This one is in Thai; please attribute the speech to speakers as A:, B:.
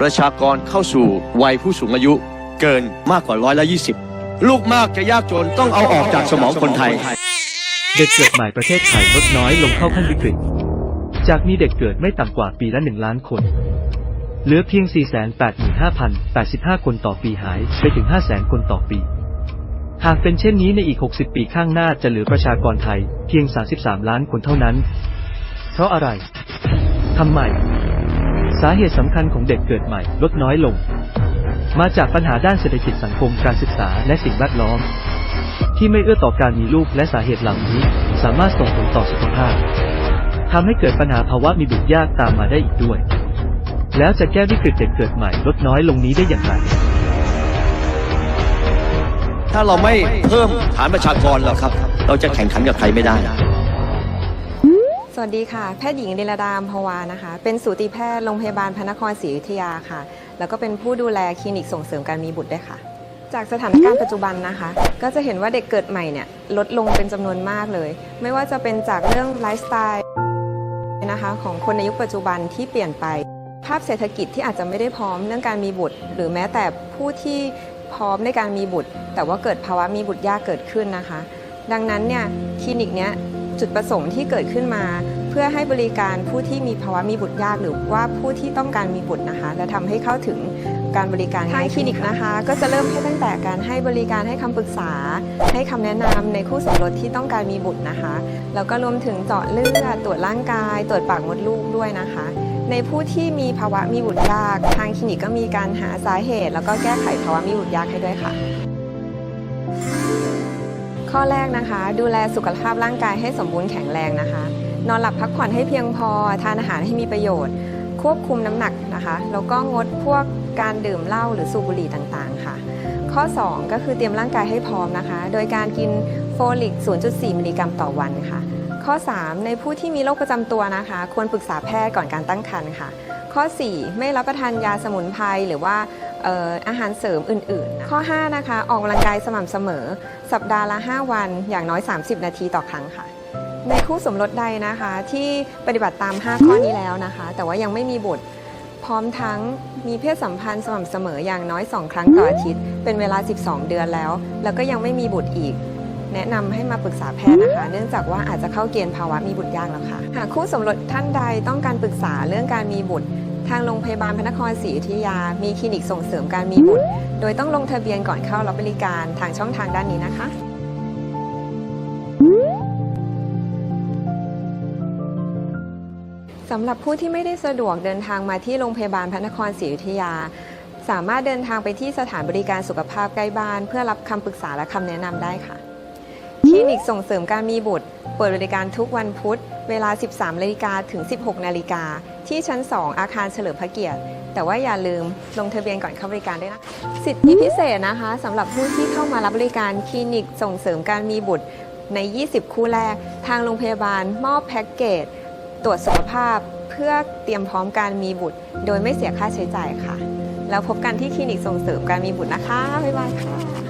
A: ประชากรเข้าสู่วัยผู้สูงอายุเกินมากกว่าร้อยละยี่สิบลูกมากจะยากจนต้องเอาออกจากสมองคนไทย
B: เด็กเกิดใหม่ประเทศไทยลดน้อยลงเข้าขั้นวิกฤต จากมีเด็กเกิดไม่ต่ำกว่าปีละ 1 ล้านคน เหลือเพียง 485,085 คนต่อปีหายไปถึง 500,000 คนต่อปี หากเป็นเช่นนี้ในอีก 60 ปีข้างหน้าจะเหลือประชากรไทยเพียง 33 ล้านคนเท่านั้น เพราะอะไร ทำไม สาเหตุสำคัญของเด็กเกิดใหม่ลดน้อยลง มาจากปัญหาด้านเศรษฐกิจสังคมการศึกษาและสิ่งแวดล้อม ที่ไม่เอื้อต่อการมีลูกและสาเหตุเหล่านี้ สามารถส่งผลต่อสุขภาพทำให้เกิดปัญหาภาวะมีบุตรยากตามมาได้อีกด้วย แล้วจะแก้วิกฤตเด็กเกิดใหม่ลดน้อยลงนี้ได้อย่างไร
A: ถ้าเราไม่เพิ่มฐานประชากรแล้วครับ เราจะแข่งขันกับใครไม่ได้
C: สวัสดีค่ะ แพทย์หญิงเดลดามพวานะคะ เป็นสูติแพทย์โรงพยาบาลพระนครศรีอยุธยาค่ะ แล้วก็เป็นผู้ดูแลคลินิกส่งเสริมการมีบุตรด้วยค่ะ จากสถานการณ์ปัจจุบันนะคะ ก็จะเห็นว่าเด็กเกิดใหม่เนี่ยลดลงเป็นจำนวนมากเลย ไม่ว่าจะเป็นจากเรื่องไลฟ์สไตล์นะคะของคนในยุคปัจจุบันที่เปลี่ยนไป ภาพเศรษฐกิจที่อาจจะไม่ได้พร้อมเรื่องการมีบุตร หรือแม้แต่ผู้ที่พร้อมในการมีบุตร แต่ว่าเกิดภาวะมีบุตรยากเกิดขึ้นนะคะ ดังนั้นเนี่ยคลินิกเนี้ย จุดประสงค์ที่เกิดขึ้นมา เพื่อให้บริการผู้ที่มีภาวะมีบุตรยากหรือว่าผู้ที่ต้องการมีบุตรนะคะ และทำให้เข้าถึงการบริการทางคลินิกนะคะ ก็จะเริ่มให้ตั้งแต่การให้บริการให้คำปรึกษา ให้คำแนะนำในคู่สมรสที่ต้องการมีบุตรนะคะ แล้วก็รวมถึงเจาะเลือดตรวจร่างกาย ตรวจปากมดลูกด้วยนะคะ ในผู้ที่มีภาวะมีบุตรยาก ทางคลินิกก็มีการหาสาเหตุ แล้วก็แก้ไขภาวะมีบุตรยากให้ด้วยค่ะ ข้อแรกนะคะ ดูแลสุขภาพร่างกายให้สมบูรณ์แข็งแรงนะคะ นอนหลับพักผ่อนให้เพียงพอ ทานอาหารให้มีประโยชน์ ควบคุมน้ำหนักนะคะ แล้วก็งดพวกการดื่มเหล้าหรือสูบบุหรี่ต่างๆ ค่ะ ข้อ 2 ก็คือเตรียมร่างกายให้พร้อมนะคะ โดยการกินโฟลิก 0.4 มิลลิกรัมต่อวันค่ะ ข้อ 3 ในผู้ที่มีโรคประจำตัวนะคะ ควรปรึกษาแพทย์ก่อนการตั้งครรภ์ค่ะ ข้อ 4 ไม่รับประทานยาสมุนไพรหรือว่าอออาหารเสริมอื่นๆ ข้อ 5 นะคะ ออกกำลังกายสม่ำเสมอ สัปดาห์ละ 5 วันอย่างน้อย 30 นาทีต่อครั้งค่ะ ในคู่สมรสใดนะคะที่ปฏิบัติตาม 5 ข้อนี้แล้วนะคะ แต่ว่ายังไม่มีบุตรพร้อมทั้งมีเพศสัมพันธ์สม่ำเสมออย่างน้อย 2 ครั้งต่ออาทิตย์ เป็นเวลา 12 เดือนแล้ว แล้วก็ยังไม่มีบุตรอีก แนะนำให้มาปรึกษาแพทย์นะคะ เนื่องจากว่าอาจจะเข้าเกณฑ์ภาวะมีบุตรยากแล้วค่ะ หากคู่สมรสท่านใดต้องการปรึกษาเรื่องการมีบุตร ทางโรงพยาบาลพระนครศรีอยุธยา มีคลินิกส่งเสริมการมีบุตร โดยต้องลงทะเบียนก่อนเข้ารับบริการทางช่องทางด้านนี้นะคะสำหรับผู้ที่ไม่ได้สะดวกเดินทางมาที่โรงพยาบาลพระนครศรีอยุธยา สามารถเดินทางไปที่สถานบริการสุขภาพใกล้บ้าน เพื่อรับคำปรึกษาและคำแนะนำได้ค่ะ คลินิกส่งเสริมการมีบุตร เปิดบริการทุกวันพุธ เวลา 13นาฬิกาถึง 16นาฬิกาที่ชั้น 2 อาคารเฉลิมพระเกียรติ แต่ว่าอย่าลืมลงทะเบียนก่อนเข้าบริการด้วยนะ สิทธิพิเศษนะคะสำหรับผู้ที่เข้ามารับบริการคลินิกส่งเสริมการมีบุตรใน 20 คู่แรก ทางโรงพยาบาลมอบแพ็กเกจ ตรวจสุขภาพเพื่อเตรียมพร้อมการมีบุตร โดยไม่เสียค่าใช้จ่ายค่ะ แล้วพบกันที่คลินิกส่งเสริมการมีบุตรนะคะ บ๊ายบายค่ะ